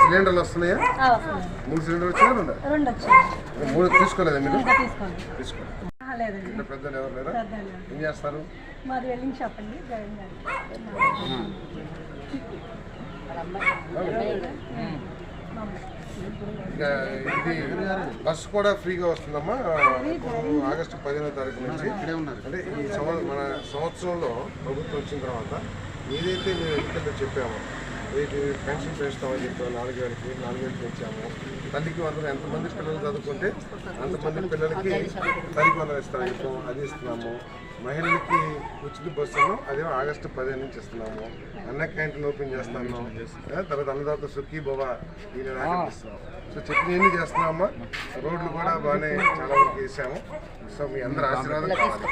సిలిండర్లు వస్తున్నాయా? ఆ, వస్తుంది మూడు సిలిండర్లు వచ్చినా రెండు? మూడు తీసుకోలేదా మీరు? తీసుకోండి ఇంట్లో పెద్దలు ఎవరు లేరా? పెద్దాలు. ఏం చేస్తారు? మాది వెల్డింగ్ షాప్ అండి జగన్ గారి. మా అమ్మాయి. ఇంకా ఇది బస్సు కూడా ఫ్రీగా వస్తుందమ్మా. ఆగస్టు పదిహేనో తారీఖు నుంచి. అంటే ఈ సంవత్సరం మన సంవత్సరంలో ప్రభుత్వం వచ్చిన తర్వాత ఏదైతే మేము ఎన్నికల్లో చెప్పామో రేపు పెన్షన్ పెంచుతామని చెప్పాము నాలుగు వేలకి నాలుగు వేలు పెంచాము తల్లికి వందలు ఎంతమంది పిల్లలు చదువుకుంటే అంతమంది పిల్లలకి తల్లికి వందలు ఇస్తామని చెప్పాము అది ఇస్తున్నాము. మహిళలకి ఉచిత బస్సును అదే ఆగస్టు పదిహేను నుంచి ఇస్తున్నాము. అన్న క్యాంటీన్ ఓపెన్ చేస్తాము. తర్వాత అన్నదాత సుఖీ బాబా ఈ సో ఆఖరికి ఇస్తున్నాం సో చెప్పినవన్నీ రోడ్లు కూడా బాగానే చాలా వరకు వేసాము. సో మీ అందరి ఆశీర్వాదం కావాలి.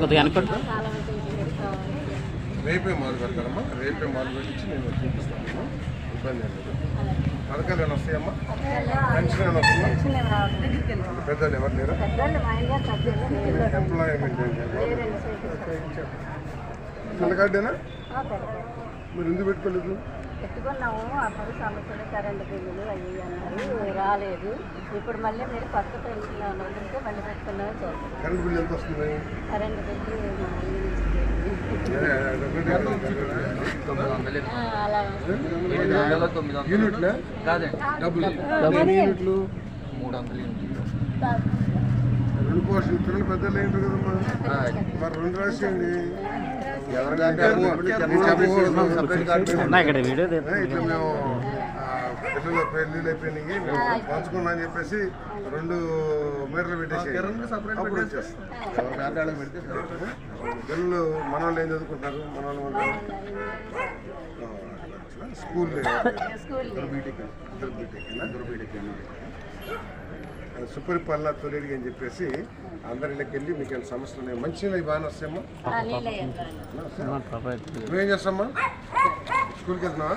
కొద్దిగా అనుకుంటా రేపే మొదలు పెడతానమ్మా రేపే మొదలు పెట్టించి నేను చూపిస్తాను. ఇబ్బంది ఏం లేదు. పథకాలు ఏమైనా వస్తాయమ్మా? పెన్షన్ ఏమైనా వస్తుందా. పెద్దలు ఎవరు లేరా. ఎంప్లాయ్మెంట్ ఏం చేయాలి పిల్ల కార్డేనా? ఆ, పెద్దోళ్ళు. మీరు ఎందుకు పెట్టుకోలేదు? పెట్టుకున్నాము అప్పుడు సమస్యలు కరెంటు బిల్లులు అవి అన్నారు రాలేదు ఇప్పుడు మళ్ళీ మీరు కొత్త పెన్షన్ వదిలితే మళ్ళీ పెట్టుకున్నాము కరెంట్ బిల్ ఎంత వస్తుంది కరెంటు బిల్లు అలా యూనిట్లే కాదండి డబ్బులు యూనిట్లు మూడు వందలు రెండు పోర్షన్ పిల్లలు పెద్దలు ఏంటి కదమ్మా? మరి రెండు రాసేయండి. ఇట్లా మేము పిల్లల పెళ్ళిళ్ళు అయిపోయినాయి మేము పంచుకున్నాం అని చెప్పేసి రెండు మీటర్లు పెట్టేసి అప్పుడు వచ్చేస్తాం. పిల్లలు మన వాళ్ళు ఏం చదువుకుంటారు మన వాళ్ళు స్కూల్ స్కూల్ సుపరిపాలన తొలిడిగా అని చెప్పేసి అందరి ఇళ్ళకి వెళ్ళి మీకు ఏమైనా సమస్యలు ఉన్నాయి? మంచి నీళ్ళు బాగానే వస్తాయమ్మా నువ్వేం చేస్తామ్మా స్కూల్కి వెళ్తున్నావా?